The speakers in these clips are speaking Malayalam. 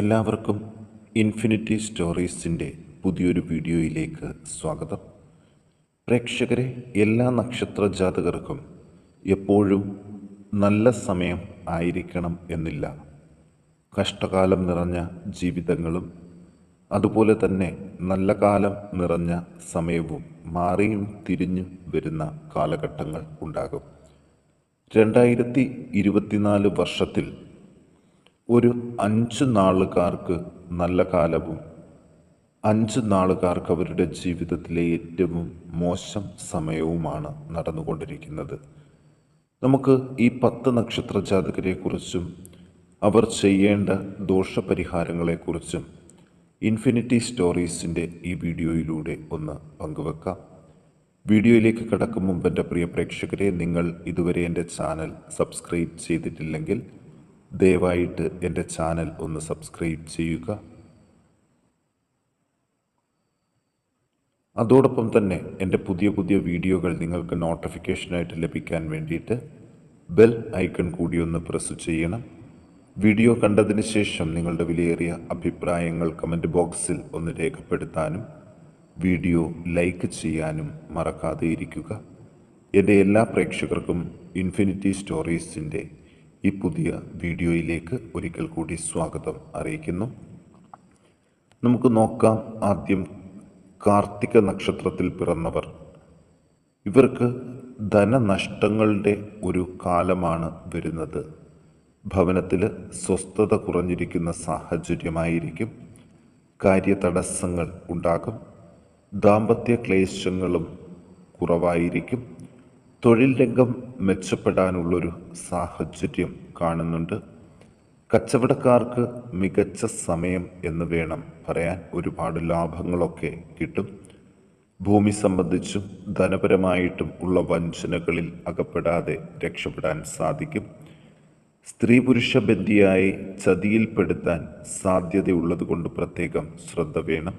എല്ലാവർക്കും ഇൻഫിനിറ്റി സ്റ്റോറീസിന്റെ പുതിയൊരു വീഡിയോയിലേക്ക് സ്വാഗതം. പ്രേക്ഷകരെ എല്ലാ നക്ഷത്ര ജാതകർക്കും എപ്പോഴും നല്ല സമയം ആയിരിക്കണം എന്നില്ല. കഷ്ടകാലം നിറഞ്ഞ ജീവിതങ്ങളും അതുപോലെ തന്നെ നല്ല കാലം നിറഞ്ഞ സമയവും മാറിയും തിരിഞ്ഞു വരുന്ന കാലഘട്ടങ്ങൾ ഉണ്ടാകും. രണ്ടായിരത്തി ഇരുപത്തിനാല് വർഷത്തിൽ ഒരു അഞ്ച് നാളുകാർക്ക് നല്ല കാലവും അഞ്ച് നാളുകാർക്ക് അവരുടെ ജീവിതത്തിലെ ഏറ്റവും മോശം സമയവുമാണ് നടന്നുകൊണ്ടിരിക്കുന്നത്. നമുക്ക് ഈ പത്ത് നക്ഷത്ര ജാതകരെക്കുറിച്ചും അവർ ചെയ്യേണ്ട ദോഷപരിഹാരങ്ങളെക്കുറിച്ചും ഇൻഫിനിറ്റി സ്റ്റോറീസിന്റെ ഈ വീഡിയോയിലൂടെ ഒന്ന് പങ്കുവെക്കാം. വീഡിയോയിലേക്ക് കടക്കും മുമ്പ് എന്റെ പ്രിയ പ്രേക്ഷകരെ നിങ്ങൾ ഇതുവരെ എന്റെ ചാനൽ സബ്സ്ക്രൈബ് ചെയ്തിട്ടില്ലെങ്കിൽ ദയവായിട്ട് എന്റെ ചാനൽ ഒന്ന് സബ്സ്ക്രൈബ് ചെയ്യുക. അതോടൊപ്പം തന്നെ എന്റെ പുതിയ പുതിയ വീഡിയോകൾ നിങ്ങൾക്ക് നോട്ടിഫിക്കേഷനായിട്ട് ലഭിക്കാൻ വേണ്ടിയിട്ട് ബെൽ ഐക്കൺ കൂടി ഒന്ന് പ്രസ് ചെയ്യണം. വീഡിയോ കണ്ടതിന് ശേഷം നിങ്ങളുടെ വിലയേറിയ അഭിപ്രായങ്ങൾ കമന്റ് ബോക്സിൽ ഒന്ന് രേഖപ്പെടുത്താനും വീഡിയോ ലൈക്ക് ചെയ്യാനും മറക്കാതെ ഇരിക്കുക. എന്റെ എല്ലാ പ്രേക്ഷകർക്കും ഇൻഫിനിറ്റി സ്റ്റോറീസിന്റെ ഈ പുതിയ വീഡിയോയിലേക്ക് ഒരിക്കൽ കൂടി സ്വാഗതം അറിയിക്കുന്നു. നമുക്ക് നോക്കാം ആദ്യം കാർത്തിക നക്ഷത്രത്തിൽ പിറന്നവർ. ഇവർക്ക് ധനനഷ്ടങ്ങളുടെ ഒരു കാലമാണ് വരുന്നത്. ഭവനത്തിൽ സ്വസ്ഥത കുറഞ്ഞിരിക്കുന്ന സാഹചര്യമായിരിക്കും. കാര്യതടസ്സങ്ങൾ ഉണ്ടാകും. ദാമ്പത്യ ക്ലേശങ്ങളും കുറവായിരിക്കും. തൊഴിൽ രംഗം മെച്ചപ്പെടാനുള്ളൊരു സാഹചര്യം കാണുന്നുണ്ട്. കച്ചവടക്കാർക്ക് മികച്ച സമയം എന്ന് വേണം പറയാൻ ഒരുപാട് ലാഭങ്ങളൊക്കെ കിട്ടും. ഭൂമി സംബന്ധിച്ചും ധനപരമായിട്ടും ഉള്ള വഞ്ചനകളിൽ അകപ്പെടാതെ രക്ഷപ്പെടാൻ സാധിക്കും. സ്ത്രീ പുരുഷ ബന്ധിയായി ചതിയിൽപ്പെടുത്താൻ സാധ്യതയുള്ളത് കൊണ്ട് പ്രത്യേകം ശ്രദ്ധ വേണം.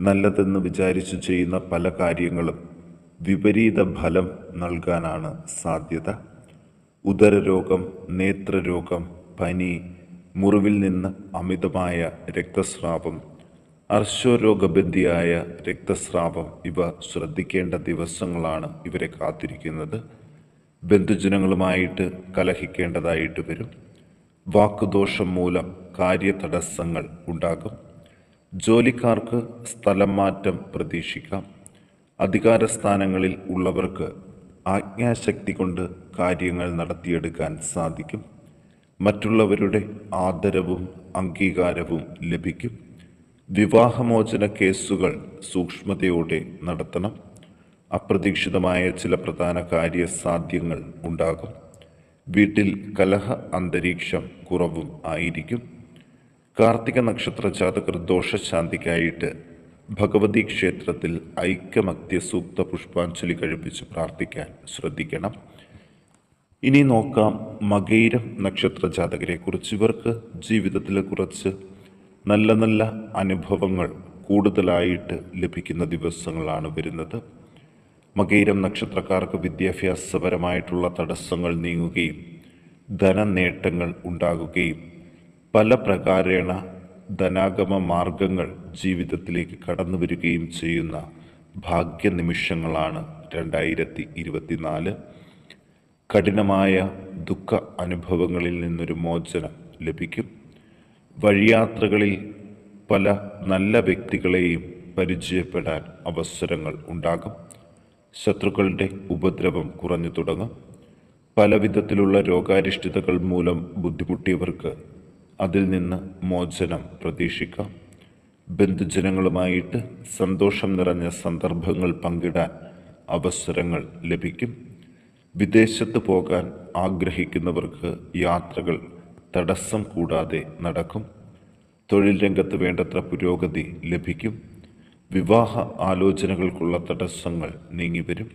നല്ലതെന്ന് വിചാരിച്ചു ചെയ്യുന്ന പല കാര്യങ്ങളും വിപരീത ഫലം നൽകാനാണ് സാധ്യത. ഉദരരോഗം നേത്രരോഗം പനി മുറിവിൽ നിന്ന് അമിതമായ രക്തസ്രാവം അർശോരോഗബന്ധിയായ രക്തസ്രാവം ഇവ ശ്രദ്ധിക്കേണ്ട ദിവസങ്ങളാണ് ഇവരെ കാത്തിരിക്കുന്നത്. ബന്ധുജനങ്ങളുമായിട്ട് കലഹിക്കേണ്ടതായിട്ട് വരും. വാക്കുദോഷം മൂലം കാര്യതടസ്സങ്ങൾ ഉണ്ടാകും. ജോലിക്കാർക്ക് സ്ഥലം മാറ്റം പ്രതീക്ഷിക്കാം. അധികാരസ്ഥാനങ്ങളിൽ ഉള്ളവർക്ക് ആജ്ഞാശക്തി കൊണ്ട് കാര്യങ്ങൾ നടത്തിയെടുക്കാൻ സാധിക്കും. മറ്റുള്ളവരുടെ ആദരവും അംഗീകാരവും ലഭിക്കും. വിവാഹമോചന കേസുകൾ സൂക്ഷ്മതയോടെ നടത്തണം. അപ്രതീക്ഷിതമായ ചില പ്രധാന കാര്യസാധ്യങ്ങൾ ഉണ്ടാകും. വീട്ടിൽ കലഹ അന്തരീക്ഷം കുറവും ആയിരിക്കും. കാർത്തിക നക്ഷത്ര ജാതകർ ദോഷശാന്തിക്കായിട്ട് ഭഗവതി ക്ഷേത്രത്തിൽ ഐക്യമത്യ സൂക്ത പുഷ്പാഞ്ജലി കഴിപ്പിച്ച് പ്രാർത്ഥിക്കാൻ ശ്രദ്ധിക്കണം. ഇനി നോക്കാം മകൈരം നക്ഷത്ര ജാതകരെക്കുറിച്ച് ഇവർക്ക് ജീവിതത്തിൽ കുറച്ച് നല്ല നല്ല അനുഭവങ്ങൾ കൂടുതലായിട്ട് ലഭിക്കുന്ന ദിവസങ്ങളാണ് വരുന്നത്. മകൈരം നക്ഷത്രക്കാർക്ക് വിദ്യാഭ്യാസപരമായിട്ടുള്ള തടസ്സങ്ങൾ നീങ്ങുകയും ധനനേട്ടങ്ങൾ ഉണ്ടാകുകയും പല പ്രകാരേണ ധനാഗമ മാർഗങ്ങൾ ജീവിതത്തിലേക്ക് കടന്നു വരികയും ചെയ്യുന്ന ഭാഗ്യനിമിഷങ്ങളാണ് രണ്ടായിരത്തി ഇരുപത്തിനാല് കഠിനമായ ദുഃഖ അനുഭവങ്ങളിൽ നിന്നൊരു മോചനം ലഭിക്കും. വഴിയാത്രകളിൽ പല നല്ല വ്യക്തികളെയും പരിചയപ്പെടാൻ അവസരങ്ങൾ ഉണ്ടാകും. ശത്രുക്കളുടെ ഉപദ്രവം കുറഞ്ഞു തുടങ്ങും. പല വിധത്തിലുള്ള രോഗാരിഷ്ഠിതകൾ മൂലം ബുദ്ധിമുട്ടിയവർക്ക് അതിൽ നിന്ന് മോചനം പ്രതീക്ഷിക്കാം. ബന്ധുജനങ്ങളുമായിട്ട് സന്തോഷം നിറഞ്ഞ സന്ദർഭങ്ങൾ പങ്കിടാൻ അവസരങ്ങൾ ലഭിക്കും. വിദേശത്ത് പോകാൻ ആഗ്രഹിക്കുന്നവർക്ക് യാത്രകൾ തടസ്സം കൂടാതെ നടക്കും. തൊഴിൽ രംഗത്ത് വേണ്ടത്ര പുരോഗതി ലഭിക്കും. വിവാഹ ആലോചനകൾക്കുള്ള തടസ്സങ്ങൾ നീങ്ങിവരും.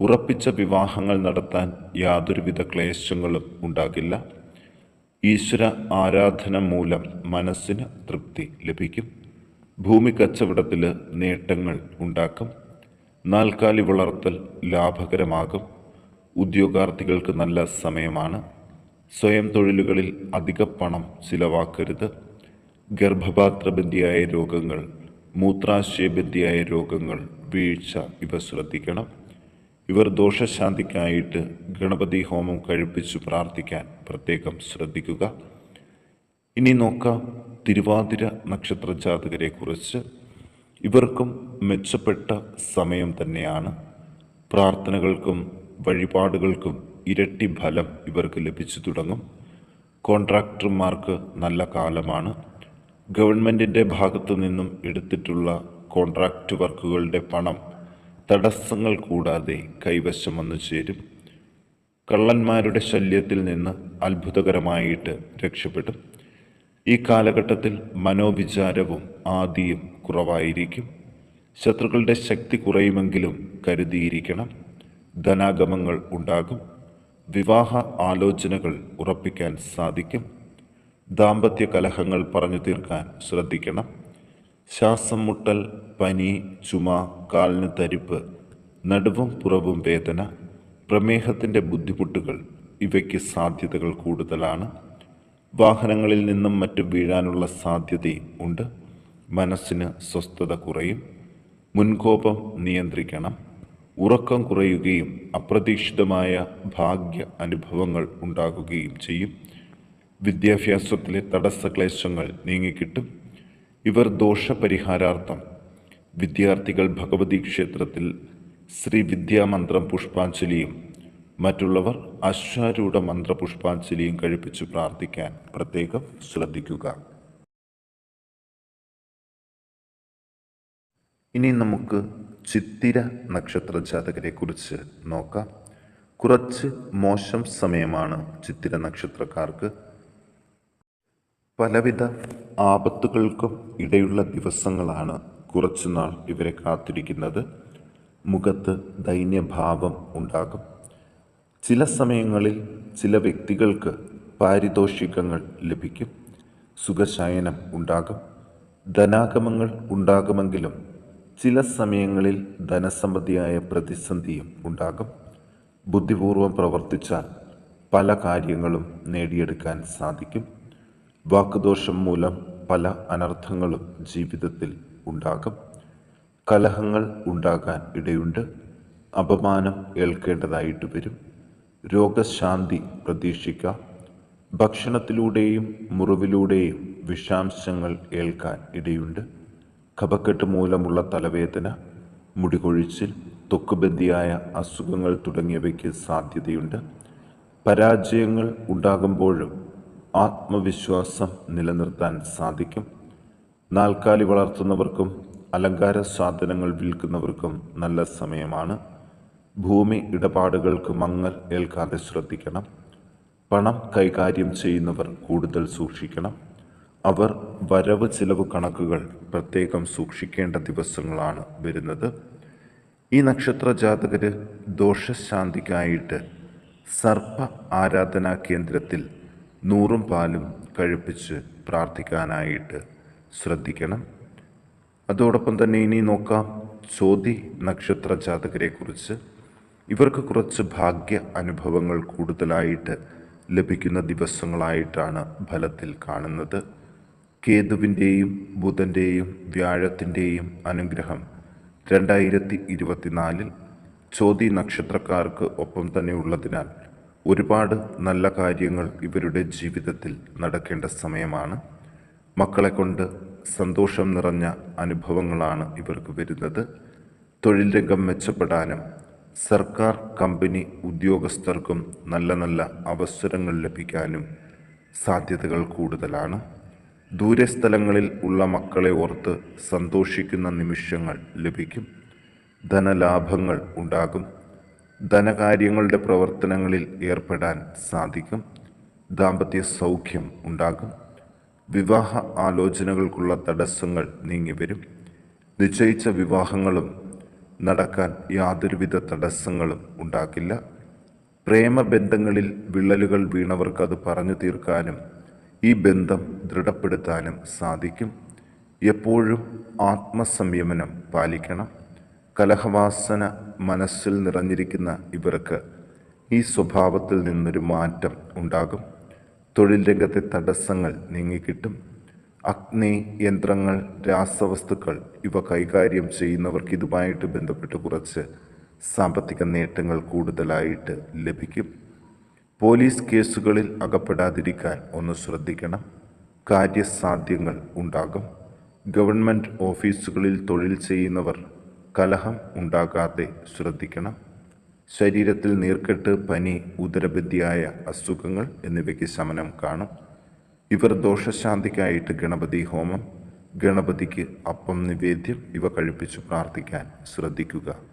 ഉറപ്പിച്ച വിവാഹങ്ങൾ നടത്താൻ യാതൊരുവിധ ക്ലേശങ്ങളും ഉണ്ടാകില്ല. ഈശ്വര ആരാധന മൂലം മനസ്സിന് തൃപ്തി ലഭിക്കും. ഭൂമി കച്ചവടത്തിൽ നേട്ടങ്ങൾ ഉണ്ടാക്കും. നാൽക്കാലി വളർത്തൽ ലാഭകരമാകും. ഉദ്യോഗാർത്ഥികൾക്ക് നല്ല സമയമാണ്. സ്വയം തൊഴിലുകളിൽ അധിക പണം ചിലവാക്കരുത്. ഗർഭപാത്രബന്ധിയായ രോഗങ്ങൾ മൂത്രാശയബന്ധിയായ രോഗങ്ങൾ വീഴ്ച ഇവ ശ്രദ്ധിക്കണം. ഇവർ ദോഷശാന്തിക്കായിട്ട് ഗണപതി ഹോമം കഴിപ്പിച്ചു പ്രാർത്ഥിക്കാൻ പ്രത്യേകം ശ്രദ്ധിക്കുക. ഇനി നോക്കാം തിരുവാതിര നക്ഷത്ര ജാതകരെക്കുറിച്ച് ഇവർക്കും മെച്ചപ്പെട്ട സമയം തന്നെയാണ്. പ്രാർത്ഥനകൾക്കും വഴിപാടുകൾക്കും ഇരട്ടി ഫലം ഇവർക്ക് ലഭിച്ചു തുടങ്ങും. കോൺട്രാക്ടർമാർക്ക് നല്ല കാലമാണ്. ഗവൺമെന്റിന്റെ ഭാഗത്തു നിന്നും എടുത്തിട്ടുള്ള കോൺട്രാക്റ്റ് വർക്കുകളുടെ പണം തടസ്സങ്ങൾ കൂടാതെ കൈവശം വന്നു ചേരും. കള്ളന്മാരുടെ ശല്യത്തിൽ നിന്ന് അത്ഭുതകരമായിട്ട് രക്ഷപ്പെടും. ഈ കാലഘട്ടത്തിൽ മനോവിചാരവും ആദിയും കുറവായിരിക്കും. ശത്രുക്കളുടെ ശക്തി കുറയുമെങ്കിലും കരുതിയിരിക്കണം. ധനാഗമങ്ങൾ ഉണ്ടാകും. വിവാഹ ആലോചനകൾ ഉറപ്പിക്കാൻ സാധിക്കും. ദാമ്പത്യ കലഹങ്ങൾ പറഞ്ഞു തീർക്കാൻ ശ്രദ്ധിക്കണം. ശ്വാസം മുട്ടൽ പനി ചുമ കാലിന് തരിപ്പ് നടുവും പുറവും വേദന പ്രമേഹത്തിന്റെ ബുദ്ധിമുട്ടുകൾ ഇവയ്ക്ക് സാധ്യതകൾ കൂടുതലാണ്. വാഹനങ്ങളിൽ നിന്നും മറ്റും വീഴാനുള്ള സാധ്യതയും ഉണ്ട്. മനസ്സിന് സ്വസ്ഥത കുറയും. മുൻകോപം നിയന്ത്രിക്കണം. ഉറക്കം കുറയുകയും അപ്രതീക്ഷിതമായ ഭാഗ്യ അനുഭവങ്ങൾ ഉണ്ടാകുകയും ചെയ്യും. വിദ്യാഭ്യാസത്തിലെ തടസ്സക്ലേശങ്ങൾ നീങ്ങിക്കിട്ടും. ഇവർ ദോഷപരിഹാരാർത്ഥം. വിദ്യാർത്ഥികൾ ഭഗവതി ക്ഷേത്രത്തിൽ ശ്രീ വിദ്യാമന്ത്രം പുഷ്പാഞ്ജലിയും മറ്റുള്ളവർ അശ്വാരൂഢ മന്ത്രപുഷ്പാഞ്ജലിയും കഴിപ്പിച്ച് പ്രാർത്ഥിക്കാൻ പ്രത്യേകം ശ്രദ്ധിക്കുക. ഇനി നമുക്ക് ചിത്തിര നക്ഷത്ര ജാതകരെ കുറിച്ച് നോക്കാം. കുറച്ച് മോശം സമയമാണ് ചിത്തിര നക്ഷത്രക്കാർക്ക് പലവിധ ആപത്തുകൾക്കും ഇടയുള്ള ദിവസങ്ങളാണ് കുറച്ചുനാൾ ഇവരെ കാത്തിരിക്കുന്നത്. മുഖത്ത് ദൈന്യഭാവം ഉണ്ടാകും. ചില സമയങ്ങളിൽ ചില വ്യക്തികൾക്ക് പാരിതോഷികങ്ങൾ ലഭിക്കും. സുഖശയനം ഉണ്ടാകും. ധനാഗമങ്ങൾ ഉണ്ടാകുമെങ്കിലും ചില സമയങ്ങളിൽ ധനസംബന്ധിയായ പ്രതിസന്ധിയും ഉണ്ടാകും. ബുദ്ധിപൂർവം പ്രവർത്തിച്ചാൽ പല കാര്യങ്ങളും നേടിയെടുക്കാൻ സാധിക്കും. വാക്കുദോഷം മൂലം പല അനർത്ഥങ്ങളും ജീവിതത്തിൽ ഉണ്ടാകും. കലഹങ്ങൾ ഉണ്ടാകാൻ ഇടയുണ്ട്. അപമാനം ഏൽക്കേണ്ടതായിട്ട് വരും. രോഗശാന്തി പ്രതീക്ഷിക്കാം. ഭക്ഷണത്തിലൂടെയും മുറിവിലൂടെയും വിഷാംശങ്ങൾ ഏൽക്കാൻ ഇടയുണ്ട്. കപക്കെട്ട് മൂലമുള്ള തലവേദന മുടികൊഴിച്ചിൽ തൊക്കുബന്ധിയായ അസുഖങ്ങൾ തുടങ്ങിയവയ്ക്ക് സാധ്യതയുണ്ട്. പരാജയങ്ങൾ ഉണ്ടാകുമ്പോഴും ആത്മവിശ്വാസം നിലനിർത്താൻ സാധിക്കും. നാൽക്കാലി വളർത്തുന്നവർക്കും അലങ്കാര സാധനങ്ങൾ വിൽക്കുന്നവർക്കും നല്ല സമയമാണ്. ഭൂമി ഇടപാടുകൾക്ക് മങ്ങൽ ഏൽക്കാതെ ശ്രദ്ധിക്കണം. പണം കൈകാര്യം ചെയ്യുന്നവർ കൂടുതൽ സൂക്ഷിക്കണം. അവർ വരവ് ചിലവ് കണക്കുകൾ പ്രത്യേകം സൂക്ഷിക്കേണ്ട ദിവസങ്ങളാണ് വരുന്നത്. ഈ നക്ഷത്ര ജാതകർ ദോഷശാന്തിക്കായിട്ട് സർപ്പ ആരാധനാ കേന്ദ്രത്തിൽ നൂറും പാലും കഴിപ്പിച്ച് പ്രാർത്ഥിക്കാനായിട്ട് ശ്രദ്ധിക്കണം. അതോടൊപ്പം തന്നെ ഇനി നോക്കാം ചോതി നക്ഷത്ര ജാതകരെക്കുറിച്ച്. ഇവർക്ക് കുറച്ച് ഭാഗ്യ അനുഭവങ്ങൾ കൂടുതലായിട്ട് ലഭിക്കുന്ന ദിവസങ്ങളായിട്ടാണ് ഫലത്തിൽ കാണുന്നത്. കേതുവിന്റെയും ബുധന്റെയും വ്യാഴത്തിന്റെയും അനുഗ്രഹം രണ്ടായിരത്തി ഇരുപത്തിനാലിൽ ചോതി നക്ഷത്രക്കാർക്ക് ഒപ്പം തന്നെ ഉള്ളതിനാൽ ഒരുപാട് നല്ല കാര്യങ്ങൾ ഇവരുടെ ജീവിതത്തിൽ നടക്കേണ്ട സമയമാണ്. മക്കളെ കൊണ്ട് സന്തോഷം നിറഞ്ഞ അനുഭവങ്ങളാണ് ഇവർക്ക് വരുന്നത്. തൊഴിൽ രംഗം മെച്ചപ്പെടാനും സർക്കാർ കമ്പനി ഉദ്യോഗസ്ഥർക്കും നല്ല നല്ല അവസരങ്ങൾ ലഭിക്കാനും സാധ്യതകൾ കൂടുതലാണ്. ദൂരെ സ്ഥലങ്ങളിൽ ഉള്ള മക്കളെ ഓർത്ത് സന്തോഷിക്കുന്ന നിമിഷങ്ങൾ ലഭിക്കും. ധനലാഭങ്ങൾ ഉണ്ടാകും. ധനകാര്യങ്ങളുടെ പ്രവർത്തനങ്ങളിൽ ഏർപ്പെടാൻ സാധിക്കും. ദാമ്പത്യ സൗഖ്യം ഉണ്ടാകും. വിവാഹ ആലോചനകൾക്കുള്ള തടസ്സങ്ങൾ നീങ്ങിവരും നിശ്ചയിച്ച വിവാഹങ്ങളും നടക്കാൻ യാതൊരുവിധ തടസ്സങ്ങളും ഉണ്ടാക്കില്ല പ്രേമബന്ധങ്ങളിൽ വിള്ളലുകൾ വീണവർക്കത് പറഞ്ഞു തീർക്കാനും ഈ ബന്ധം ദൃഢപ്പെടുത്താനും സാധിക്കും. എപ്പോഴും ആത്മസംയമനം പാലിക്കണം. കലഹവാസന മനസ്സിൽ നിറഞ്ഞിരിക്കുന്ന ഇവർക്ക് ഈ സ്വഭാവത്തിൽ നിന്നൊരു മാറ്റം ഉണ്ടാകും. തൊഴിൽ രംഗത്തെ തടസ്സങ്ങൾ നീങ്ങിക്കിട്ടും. അഗ്നി യന്ത്രങ്ങൾ രാസവസ്തുക്കൾ ഇവ കൈകാര്യം ചെയ്യുന്നവർക്ക് ഇതുമായിട്ട് ബന്ധപ്പെട്ട് കുറച്ച് സാമ്പത്തിക നേട്ടങ്ങൾ കൂടുതലായിട്ട് ലഭിക്കും. പോലീസ് കേസുകളിൽ അകപ്പെടാതിരിക്കാൻ ഒന്ന് ശ്രദ്ധിക്കണം. കാര്യസാധ്യങ്ങൾ ഉണ്ടാകും. ഗവൺമെന്റ് ഓഫീസുകളിൽ തൊഴിൽ ചെയ്യുന്നവർ കലഹം ഉണ്ടാകാതെ ശ്രദ്ധിക്കണം. ശരീരത്തിൽ നീർക്കെട്ട് പനി ഉദരബദ്ധിയായ അസുഖങ്ങൾ എന്നിവയ്ക്ക് ശമനം കാണും. ഇവർ ദോഷശാന്തിക്കായിട്ട് ഗണപതി ഹോമം ഗണപതിക്ക് അപ്പം നിവേദ്യം ഇവ കഴിപ്പിച്ച് പ്രാർത്ഥിക്കാൻ ശ്രദ്ധിക്കുക.